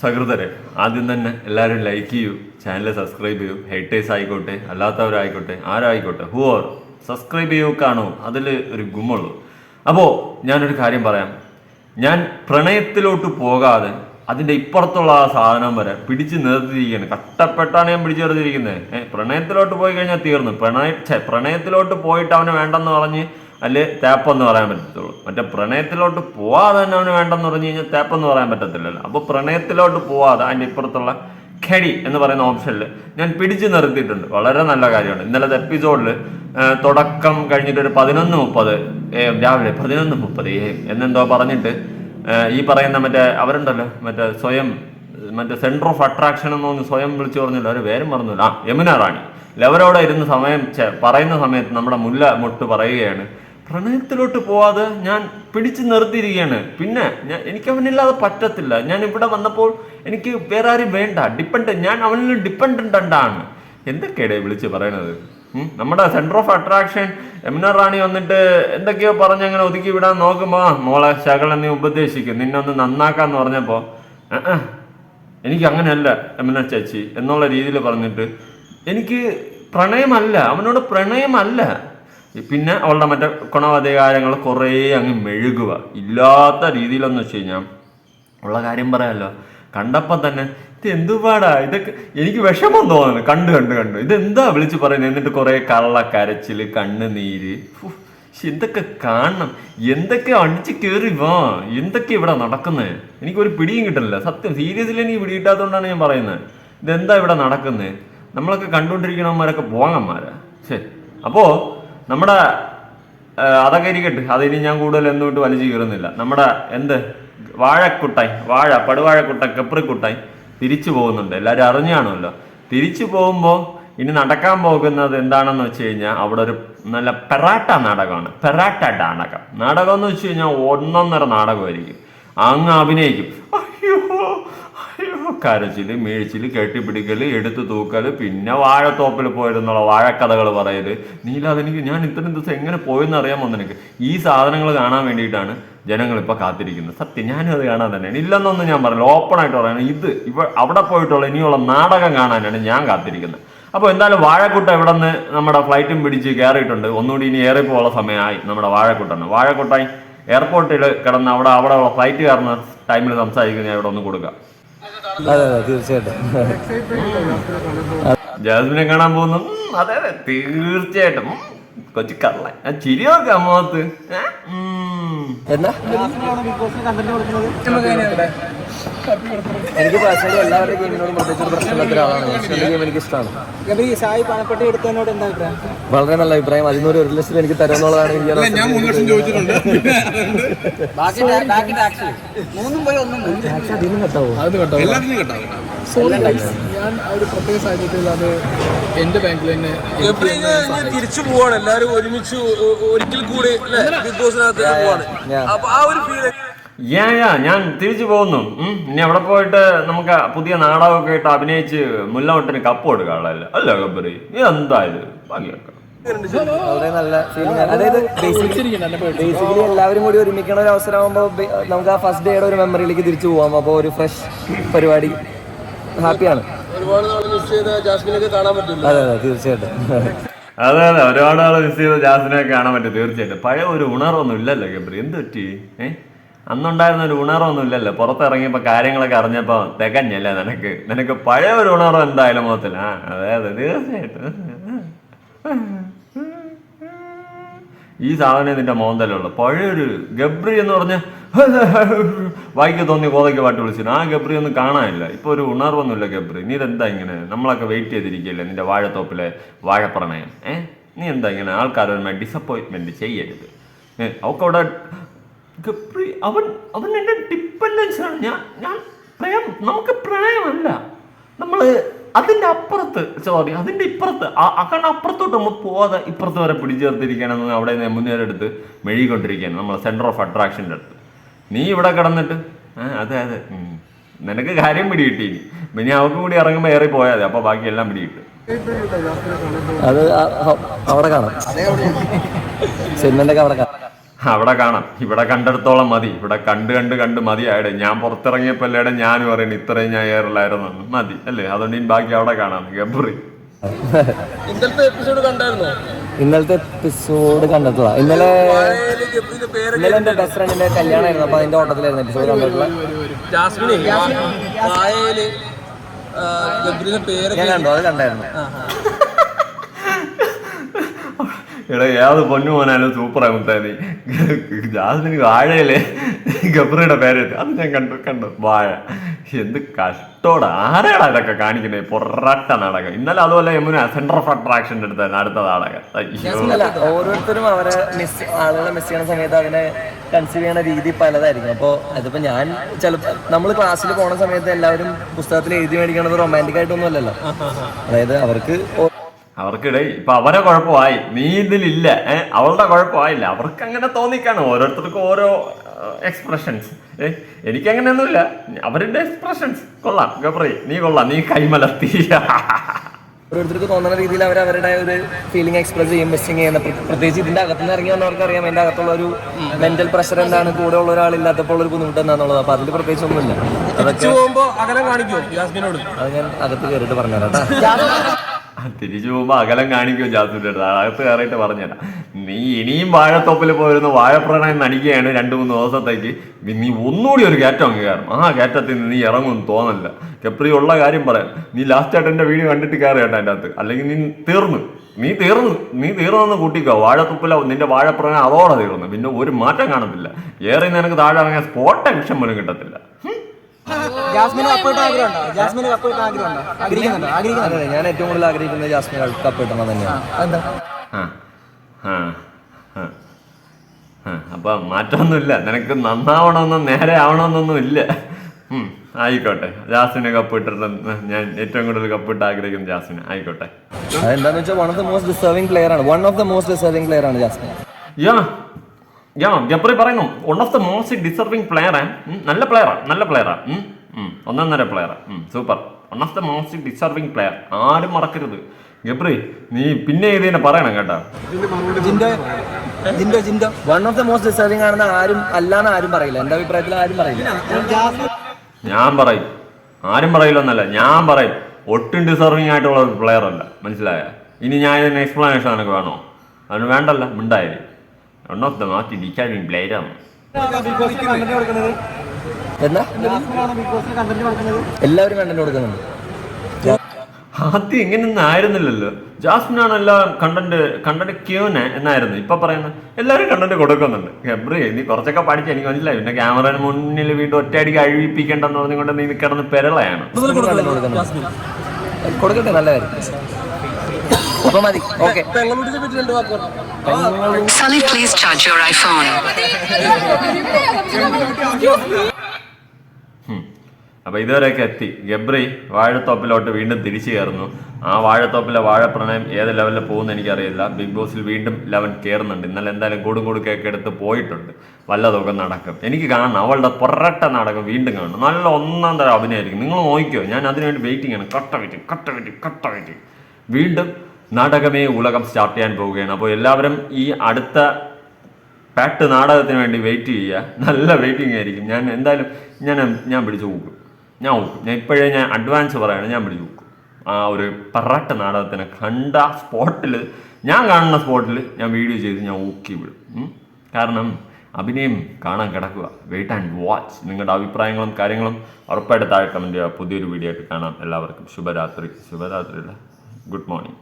സഹൃദരെ ആദ്യം തന്നെ എല്ലാവരും ലൈക്ക് ചെയ്യൂ ചാനൽ സബ്സ്ക്രൈബ് ചെയ്യൂ. ഹേറ്റേഴ്സ് ആയിക്കോട്ടെ അല്ലാത്തവരായിക്കോട്ടെ ആരായിക്കോട്ടെ ഹു ഓർ സബ്സ്ക്രൈബ് ചെയ്യൂ കാണൂ. അതിൽ ഒരു ഗുമ്മുള്ളൂ അപ്പോൾ ഞാനൊരു കാര്യം പറയാം. ഞാൻ പ്രണയത്തിലോട്ട് പോകാതെ അതിന്റെ ഇപ്പുറത്തുള്ള ആ സാധനം വരെ പിടിച്ച് നിർത്തിയിരിക്കുകയാണ്. കഷ്ടപ്പെട്ടാണ് ഞാൻ പിടിച്ചു നിർത്തിയിരിക്കുന്നത്. പ്രണയത്തിലോട്ട് പോയി കഴിഞ്ഞാൽ തീർന്നു. പ്രണയ പ്രണയത്തിലോട്ട് പോയിട്ട് അവന് വേണ്ടെന്ന് പറഞ്ഞ് അല്ലെ തേപ്പെന്ന് പറയാൻ പറ്റത്തുള്ളൂ. മറ്റേ പ്രണയത്തിലോട്ട് പോവാതെ തന്നെ അവന് വേണ്ടെന്ന് പറഞ്ഞു കഴിഞ്ഞാൽ തേപ്പെന്ന് പറയാൻ പറ്റത്തില്ലല്ലോ. അപ്പോൾ പ്രണയത്തിലോട്ട് പോവാതെ അതിന്റെ ഇപ്പുറത്തുള്ള ഖടി എന്ന് പറയുന്ന ഓപ്ഷനിൽ ഞാൻ പിടിച്ചു നിർത്തിയിട്ടുണ്ട്. വളരെ നല്ല കാര്യമാണ്. ഇന്നലത്തെ എപ്പിസോഡിൽ തുടക്കം കഴിഞ്ഞിട്ട് ഒരു പതിനൊന്ന് മുപ്പത് ഏ രാവിലെ പതിനൊന്ന് മുപ്പത് ഏ എന്നെന്തോ പറഞ്ഞിട്ട് ഈ പറയുന്ന മറ്റേ അവരുണ്ടല്ലോ മറ്റേ സ്വയം മറ്റേ സെന്റർ ഓഫ് അട്രാക്ഷൻ എന്നൊന്ന് സ്വയം വിളിച്ചു പറഞ്ഞല്ലോ അവർ പേരും പറഞ്ഞില്ല ആ യമുന റാണി. ലവരോടെ ഇരുന്ന സമയം പറയുന്ന സമയത്ത് നമ്മുടെ മുല്ല മുട്ട് പറയുകയാണ് പ്രണയത്തിലോട്ട് പോവാതെ ഞാൻ പിടിച്ചു നിർത്തിയിരിക്കുകയാണ്. പിന്നെ ഞാൻ എനിക്ക് അവനില്ലാതെ പറ്റത്തില്ല. ഞാൻ ഇവിടെ വന്നപ്പോൾ എനിക്ക് വേറെ ആരും വേണ്ട. ഡിപ്പെൻഡ് ഞാൻ അവനിൽ ഡിപ്പെൻഡന്റ് ആണ് എന്തൊക്കെയാണ് വിളിച്ച് പറയണത്? നമ്മുടെ centre of attraction Yamuna Rani വന്നിട്ട് എന്തൊക്കെയോ പറഞ്ഞ് അങ്ങനെ ഒതുക്കി വിടാൻ നോക്കുമ്പോ മോളെ ശകലം നീ ഉപദേശിക്കും. നിന്നെ ഒന്ന് നന്നാക്കാന്ന് പറഞ്ഞപ്പോൾ "ആ, ആ, എനിക്ക് അങ്ങനെയല്ല യമുന ചേച്ചി എന്നുള്ള രീതിയിൽ പറഞ്ഞിട്ട് എനിക്ക് പ്രണയമല്ല. അവനോട് പ്രണയമല്ല. പിന്നെ അവളുടെ മറ്റേ ഗുണവധികാരങ്ങൾ കുറേ അങ്ങ് മെഴുകുക. ഇല്ലാത്ത രീതിയിലെന്ന് വെച്ച് കഴിഞ്ഞാൽ ഉള്ള കാര്യം പറയാമല്ലോ കണ്ടപ്പം തന്നെ ഇത് എന്തുപാടാ ഇതൊക്കെ എനിക്ക് വിഷമം തോന്നുന്നു. കണ്ടു കണ്ട് കണ്ടു. ഇതെന്താ? വിളിച്ചു പറയുന്നത്. എന്നിട്ട് കുറേ കള്ള കരച്ചിൽ കണ്ണുനീര് ഇതൊക്കെ കാണണം? എന്തൊക്കെ അടിച്ച് കയറി വാ? എന്തൊക്കെ ഇവിടെ നടക്കുന്നത് എനിക്കൊരു പിടിയും കിട്ടുന്നില്ല. സത്യം സീരിയസ്ലി എനിക്ക് പിടി കിട്ടാത്തതുകൊണ്ടാണ് ഞാൻ പറയുന്നത്. ഇതെന്താ ഇവിടെ നടക്കുന്നത് നമ്മളൊക്കെ കണ്ടുകൊണ്ടിരിക്കണവന്മാരൊക്കെ പോങ്ങന്മാരാ. ശരി അപ്പോൾ നമ്മുടെ അതൊക്കെ ഇരിക്കട്ടെ. അതിനി ഞാൻ കൂടുതൽ എന്തുകൊണ്ട് വലിച്ചു കീറുന്നില്ല. നമ്മുടെ എന്ത്? വാഴക്കുട്ടായി. വാഴ പടുവാഴക്കുട്ട കപ്രിക്കുട്ടായി തിരിച്ചു പോകുന്നുണ്ട്. എല്ലാവരും അറിഞ്ഞാണല്ലോ തിരിച്ചു പോകുമ്പോൾ ഇനി നടക്കാൻ പോകുന്നത് എന്താണെന്ന് വെച്ച് കഴിഞ്ഞാൽ അവിടെ ഒരു നല്ല പെറാട്ട നാടകമാണ്. പെറാട്ട നാടകം. നാടകം എന്ന് വെച്ച് കഴിഞ്ഞാൽ ഒന്നൊന്നര നാടകമായിരിക്കും. അങ്ങ് അഭിനയിക്കും. അയ്യോ കരച്ചിൽ മേച്ചിൽ കെട്ടിപ്പിടിക്കൽ എടുത്തു തൂക്കൽ പിന്നെ വാഴത്തോപ്പിൽ പോയിരുന്നുള്ള വാഴക്കഥകൾ പറയൽ. നീലാതെനിക്ക് ഞാൻ ഇത്രയും ദിവസം എങ്ങനെ പോയെന്ന് അറിയാമോ നിനക്ക്. ഈ സാധനങ്ങൾ കാണാൻ വേണ്ടിയിട്ടാണ് ജനങ്ങൾ ഇപ്പൊ കാത്തിരിക്കുന്നത്. സത്യം ഞാനും അത് കാണാൻ തന്നെയാണ്. ഇല്ലെന്നൊന്നും ഞാൻ പറയില്ല ഓപ്പൺ ആയിട്ട് പറയണം. ഇത് ഇവ അവിടെ പോയിട്ടുള്ള ഇനിയുള്ള നാടകം കാണാനാണ് ഞാൻ കാത്തിരിക്കുന്നത്. അപ്പോൾ എന്തായാലും വാഴക്കുട്ട ഇവിടെ നിന്ന് നമ്മുടെ ഫ്ലൈറ്റും പിടിച്ച് കയറിയിട്ടുണ്ട്. ഒന്നുകൂടി ഇനി ഏറെ പോകാനുള്ള സമയമായി നമ്മുടെ വാഴക്കുട്ടന്. വാഴക്കുട്ടായി എയർപോർട്ടിൽ കിടന്ന് അവിടെ അവിടെ ഫ്ലൈറ്റ് കയറുന്ന ടൈമിൽ സംസാരിക്കുന്ന ഞാൻ ഇവിടെ ഒന്ന് കൊടുക്കാം. ജാസ്മിനെ കാണാൻ പോകുന്നു. അതെ അതെ തീർച്ചയായിട്ടും. കൊച്ചു കള്ള ഞാൻ ചിരി നോക്കാം എനിക്ക് പേഴ്സണലി എല്ലാവരുടെ ഗെയിമിനോടും പ്രത്യേകിച്ച് പ്രശ്നമില്ലാത്ത ഒരാളാണ്. പക്ഷേ ഗെയിം എനിക്ക് ഇഷ്ടമാണ് വളരെ നല്ല അഭിപ്രായം. അതിനൊരു ഒരു ലക്ഷം എനിക്ക് തരുമെന്നുള്ളതാണ് എനിക്ക് ഞാൻ മൂന്ന് ലക്ഷം ചോദിച്ചിട്ടുണ്ട്. മൂന്നും പോയി ഒന്നും. പോയി. അതിനും കേട്ടാവോ? ഞാൻ ആ ഒരു പ്രത്യേക സാഹചര്യത്തിൽ അത് എന്റെ ബാങ്കിൽ തന്നെ തിരിച്ചു പോവാണ്. എല്ലാരും ഒരുമിച്ച് ഒരിക്കൽ കൂടി ബിഗ് ബോസിനകത്ത് പോവാണ്. അപ്പൊ ആ ഒരു ഫീൽ യാ യാ ഞാൻ തിരിച്ചു പോകുന്നു. ഇനി അവിടെ പോയിട്ട് നമുക്ക് പുതിയ നാടകമൊക്കെ ഇട്ട് അഭിനയിച്ച് മുല്ലമൊട്ടിന് കപ്പ് കൊടുക്കാനുള്ളതല്ല അല്ല ഗബറി ഇത് എന്തായാലും? ഇത് ബാക്കിയൊക്കെ വളരെ നല്ല ഫീലിംഗ് അതായത് ബേസിക്കലി ബേസിക്കലി എല്ലാവരും കൂടി ഒരുമിക്കണ ഒരു അവസരമാകുമ്പോൾ നമുക്ക് ആ ഫസ്റ്റ് ഡേയുടെ ഒരു മെമ്മറിയിലേക്ക് തിരിച്ചു പോവാം. അപ്പോൾ ഒരു ഫ്രഷ് പരിപാടി. ഹാപ്പിയാണ് ഒരുപാട് നാൾ മിസ് ചെയ്ത ജാസ്മിനൊക്കെ കാണാൻ പറ്റില്ല. അതെ അതെ തീർച്ചയായിട്ടും. അതെ അതെ ഒരുപാട് ആൾ മിസ് ചെയ്ത ജാസിനെ കാണാൻ പറ്റും തീർച്ചയായിട്ടും. പഴയ ഒരു ഉണർവൊന്നും ഇല്ലല്ലോ ഗബ്രി. എന്ത് പറ്റി? ഏ? അന്നുണ്ടായിരുന്ന ഒരു ഉണർവൊന്നും ഇല്ലല്ലോ. പുറത്തിറങ്ങിയപ്പോൾ കാര്യങ്ങളൊക്കെ അറിഞ്ഞപ്പോൾ തികഞ്ഞല്ലേ നിനക്ക്? നിനക്ക് പഴയ ഒരു ഉണർവ് എന്തായാലും മൊത്തത്തിൽ ആ അതെ അതെ തീർച്ചയായിട്ടും. ഈ സാധനം നിന്റെ മോന്തലുള്ളു. പഴയൊരു ഗബ്രി എന്ന് പറഞ്ഞ വായിക്ക് തോന്നി കോതയ്ക്ക് പാട്ട് വിളിച്ചു ആ ഗബ്രി ഒന്നും കാണാനില്ല. ഇപ്പൊ ഒരു ഉണർവൊന്നുമില്ല ഗബ്രി. നീ ഇതെന്താ ഇങ്ങനെ? നമ്മളൊക്കെ വെയിറ്റ് ചെയ്തിരിക്കുകയല്ലേ? നിന്റെ വാഴത്തോപ്പിലെ വാഴപ്രണയം. ഏ? നീ എന്താ ഇങ്ങനെ? ആൾക്കാരുമായി ഡിസപ്പോയിൻമെന്റ് ചെയ്യരുത്. ഏ? അവക്കവിടെ ഗബ്രി അവൻ അവൻ എന്റെ ആണ്. ഞാൻ ഞാൻ പ്രേം നമുക്ക് പ്രണയമല്ല. നമ്മൾ അതിന്റെ അപ്പുറത്ത് സോറി അതിന്റെ ഇപ്പുറത്ത് അക്കണ്ട അപ്പുറത്തോട്ട് നമ്മൾ പോവാതെ ഇപ്പുറത്ത് വരെ പിടിച്ചേർത്തിരിക്കുകയാണെന്ന് അവിടെ മുന്നേറെടുത്ത് മെഴുകൊണ്ടിരിക്കുകയാണ് നമ്മളെ സെന്റർ ഓഫ് അട്രാക്ഷന്റെ അടുത്ത്. നീ ഇവിടെ കിടന്നിട്ട് ആ അതെ അതെ നിനക്ക് കാര്യം പിടികിട്ടി ഇനി. പിന്നെ അവൾക്കും കൂടി ഇറങ്ങുമ്പോൾ ഏറി പോയാതെ അപ്പൊ അപ്പോൾ ബാക്കി എല്ലാം പിടികിട്ടും. അത് അവിടെ കാണാം. സിനിമന്റെ അവിടെ കാണാം. അവിടെ കാണാം. ഇവിടെ കണ്ടെടുത്തോളം മതി. ഇവിടെ കണ്ട് കണ്ട് കണ്ട് മതിയായിടെ ഞാൻ പുറത്തിറങ്ങിയപ്പോൾ അല്ലേടെ ഞാനും അറിയണം ഇത്രയും ഞാൻ ഏറിലായിരുന്നു മതി അല്ലേ? അതുകൊണ്ട് ഇനി ബാക്കി അവിടെ കാണാം. ഗബ്രി. ഇന്നലത്തെ എപ്പിസോഡ് കണ്ടായിരുന്നോ? ഇന്നലത്തെ എപ്പിസോഡ് കണ്ടിട്ടുള്ള ഇന്നലെ ഇന്നലെ എന്റെ ബെസ്റ്റ് ഫ്രണ്ടിന്റെ കല്യാണമായിരുന്നു. അപ്പൊ അതിന്റെ ഓട്ടത്തിലായിരുന്നു എപ്പിസോഡ് കണ്ടിട്ടുള്ള ഞാൻ കണ്ടു. അത് കണ്ടായിരുന്നു. എടാ ഏത് പൊന്നു പോനാലും സൂപ്പറായി മുത്താനി. ജാസ്മിന് വാഴയിലെ ഗബ്രയുടെ പേര് അത് ഞാൻ കണ്ടു കണ്ടു. വാഴ. എന്ത് കഷ്ടോടെ. ആരാടാ ഇതൊക്കെ കാണിക്കുന്നത് പൊറട്ട നാടകം. ഇന്നലെ അതുപോലെ യമുന സെന്റർ ഓഫ് അട്രാക്ഷൻ എടുത്തായിരുന്നു അടുത്ത നാടകം. ഓരോരുത്തരും അവരെ മിസ് ആളുകളെ മിസ് ചെയ്യുന്ന സമയത്ത് അതിനെ കൺസീവ് ചെയ്യുന്ന രീതി പലതായിരിക്കും. അപ്പോൾ അതിപ്പോൾ ഞാൻ ചിലപ്പോൾ നമ്മൾ ക്ലാസ്സിൽ പോണ സമയത്ത് എല്ലാവരും പുസ്തകത്തിൽ എഴുതി മേടിക്കണത് റൊമാന്റിക് ആയിട്ടൊന്നും അല്ലല്ലോ അതായത് അവർക്ക് ഓ- അവർക്കിടെ ഇപ്പൊ അവരെ കുഴപ്പമായി. നീ ഇതിലില്ല ഏഹ് അവളുടെ കുഴപ്പമായില്ല. അവർക്ക് അങ്ങനെ തോന്നിക്കാണ് ഓരോരുത്തർക്കും ഓരോ എക്സ്പ്രഷൻസ് ഏഹ് എനിക്ക് അങ്ങനെയൊന്നുമില്ല അവരുടെ എക്സ്പ്രഷൻസ് കൊള്ളാം. ഗബ്രി നീ കൊള്ളാം. നീ കൈമലർത്തി. ഓരോരുത്തർക്ക് തോന്നുന്ന രീതിയിൽ അവർ അവരുടെ ഒരു ഫീലിംഗ് എക്സ്പ്രസ് ചെയ്യും മിസ്സിങ് ചെയ്യുന്ന. പ്രത്യേകിച്ച് ഇതിന്റെ അകത്തുനിന്ന് ഇറങ്ങി വന്നവർക്ക് അറിയാം അതിന്റെ അകത്തുള്ള ഒരു മെന്റൽ പ്രഷർ എന്താണ്? കൂടെ ഉള്ള ഒരാൾ ഇല്ലാത്തപ്പോൾ ഒരു ബുദ്ധിമുട്ട് എന്താണെന്നുള്ളത് അപ്പൊ അതിൽ പ്രത്യേകിച്ച് ഒന്നുമില്ല. അതൊക്കെ തിരിച്ചു പോകുമ്പോ അകലം കാണിക്കും? ജാസ്മിനോട് അത് ഞാൻ അകത്ത് കയറിയിട്ട് പറഞ്ഞുതരാം കേട്ടോ. തിരിച്ചു പോകുമ്പോ അകലം കാണിക്കും ജാസ്മിന്റെ അടുത്ത്? അകത്ത് കയറിയിട്ട് പറഞ്ഞേട്ടാ നീ ഇനിയും വാഴത്തോപ്പിൽ പോയിരുന്നു വാഴപ്രണയം നടിക്കുകയാണ് രണ്ടു മൂന്ന് ദിവസത്തേക്ക്. നീ ഒന്നുകൂടി ഒരു കയറ്റം അങ്ങ് കയറും ആ കയറ്റത്തിൽ നിന്ന് നീ ഇറങ്ങുമെന്ന് തോന്നല്ല കെപ്രി ഉള്ള കാര്യം പറയാം. നീ ലാസ്റ്റ് ആയിട്ട് എന്റെ വീഡിയോ കണ്ടിട്ട് കയറി കേട്ടോ അതിന്റെ അകത്ത്. അല്ലെങ്കിൽ നീ തീർന്നു. നീ തീർന്നു. നീ തീർന്നെന്ന് കൂട്ടിക്കോ. വാഴത്തുപ്പില നിന്റെ വാഴപ്രണയം അതോടെ തീർന്നു. പിന്നെ ഒരു മാറ്റം കാണത്തില്ല. ഏറെ നിനക്ക് താഴെ ഇറങ്ങിയ സ്പോട്ട് ടെൻഷൻ പോലും കിട്ടത്തില്ല. ജാസ്മിന് കപ്പിട്ട് ആഗ്രഹമുണ്ടോ? ജാസ്മിന് കപ്പിട്ട് ആഗ്രഹമുണ്ടോ? ആഗ്രഹിക്കുന്നുണ്ടോ? ആഗ്രഹിക്കുന്നുണ്ടോ? ഞാൻ ഏറ്റവും കൂടുതൽ ആഗ്രഹിക്കുന്നത് ജാസ്മിൻ കപ്പ് കിട്ടണം തന്നെയാണ്. എന്താ അപ്പൊ മാറ്റമൊന്നുമില്ല. നിനക്ക് നന്നാവണമെന്നും നേരെ ആവണമെന്നൊന്നും ഇല്ല. ഉം, ആയിക്കോട്ടെ. ജാസിനെ കപ്പിട്ടിട്ട് ഞാൻ ഏറ്റവും കൂടുതൽ കപ്പിട്ട് ആഗ്രഹിക്കുന്ന ജാസിന് ആയിക്കോട്ടെ. അതെന്താന്ന് വെച്ചാൽ one of the most deserving player ആണ്. One of the most deserving player ആണ് ജാസ്മിൻ. യാ യാ പറയും പറയുന്നു. One of the most deserving player നല്ല പ്ലെയറാ നല്ല പ്ലെയറാ ഒന്നൊന്നര പ്ലെയറാ super one of the most deserving player ആരും മറക്കരുത്. ഗബ്രി നീ പിന്നെ ഇതിനെ പറയണം കേട്ടോ. ജിൻഡോ Jinto one of the most deserving ആണെന്ന് ആരും അല്ലാന്ന് ആരും പറയില്ല. എന്റെ അഭിപ്രായത്തിൽ ആരും പറയില്ല. ഞാൻ പറയും. ആരും പറയില്ലെന്നല്ല ഞാൻ പറയും. ഒട്ടും ഡിസർവിംഗ് ആയിട്ടുള്ള ഒരു പ്ലെയർ അല്ല. മനസ്സിലായ? ഇനി ഞാൻ ഇതിന് എക്സ്പ്ലനേഷൻ നിനക്ക് വേണോ? അതിന് വേണ്ടല്ല മിണ്ടായി one of the most deserving പ്ലെയറാണ് ആണ് എന്നാ എല്ലാവരും കണ്ടന്റ് കൊടുക്കുന്നുണ്ട്. ആദ്യം ഇങ്ങനെയൊന്നും ആയിരുന്നില്ലല്ലോ. ജാസ്മിനാണ് എല്ലാം കണ്ടന്റ് കണ്ടന്റ് ക്യൂന് എന്നായിരുന്നു. ഇപ്പൊ പറയുന്നത് എല്ലാവരും കണ്ടന്റ് കൊടുക്കുന്നുണ്ട്. ഗബ്രി നീ കുറച്ചൊക്കെ പഠിച്ച എനിക്ക് മനസ്സിലായി. പിന്നെ ക്യാമറയുടെ മുന്നിൽ വീണ്ടും ഒറ്റയടി കഴിപ്പിക്കേണ്ടെന്ന് പറഞ്ഞുകൊണ്ട് നീ കിടന്ന് പെരളയാണ്. കൊടുക്കട്ടെ നല്ല കാര്യം. അപ്പൊ മതി. Okay. Sunny, please charge your iPhone. അപ്പോൾ അപ്പൊ ഇതുവരെയൊക്കെ എത്തി. ഗബ്രി വാഴത്തോപ്പിലോട്ട് വീണ്ടും തിരിച്ചു കയറുന്നു. ആ വാഴത്തോപ്പിലെ വാഴപ്രണയം ഏത് ലെവലിൽ പോകുന്ന എനിക്കറിയില്ല. ബിഗ് ബോസിൽ വീണ്ടും ലെവൻ കയറുന്നുണ്ട് ഇന്നലെ എന്തായാലും കൂടും കൊടുക്കൊക്കെ എടുത്ത് പോയിട്ടുണ്ട്. വല്ലതൊക്കെ നടക്കും. എനിക്ക് കാണണം. അവളുടെ പൊറട്ട നടക്കും വീണ്ടും കാണണം. നല്ല ഒന്നാം തരം അഭിനയമായിരിക്കും. നിങ്ങൾ നോക്കിയോ? ഞാൻ അതിനുവേണ്ടി വെയിറ്റിംഗ് ആണ്. കട്ട വെയിറ്റിംഗ് കട്ട വെയിറ്റിംഗ് കട്ട വെയിറ്റിംഗ് വീണ്ടും നാടകമേ ഉലകം സ്റ്റാർട്ട് ചെയ്യാൻ പോവുകയാണ്. അപ്പോൾ എല്ലാവരും ഈ അടുത്ത പാട്ട് നാടകത്തിന് വേണ്ടി വെയിറ്റ് ചെയ്യുക. നല്ല വെയിറ്റിംഗ് ആയിരിക്കും. ഞാൻ എന്തായാലും ഞാൻ ഞാൻ പിടിച്ചു നോക്കും ഞാൻ നോക്കും ഞാൻ ഇപ്പോഴേ ഞാൻ അഡ്വാൻസ് പറയുകയാണ് ഞാൻ പിടിച്ചു നോക്കും ആ ഒരു പറട്ട നാടകത്തിന് കണ്ട സ്പോട്ടിൽ ഞാൻ കാണുന്ന സ്പോട്ടിൽ ഞാൻ വീഡിയോ ചെയ്ത് ഞാൻ ഊക്കി വിടും. കാരണം അഭിനയം കാണാൻ കിടക്കുക. വെയിറ്റ് ആൻഡ് വാച്ച് നിങ്ങളുടെ അഭിപ്രായങ്ങളും കാര്യങ്ങളും ഉറപ്പായിട്ട് താഴെ കമന്റ് ചെയ്യുക. പുതിയൊരു വീഡിയോ ആയിട്ട് കാണാം. എല്ലാവർക്കും ശുഭരാത്രി. ശുഭരാത്രി അല്ല ഗുഡ് മോർണിംഗ്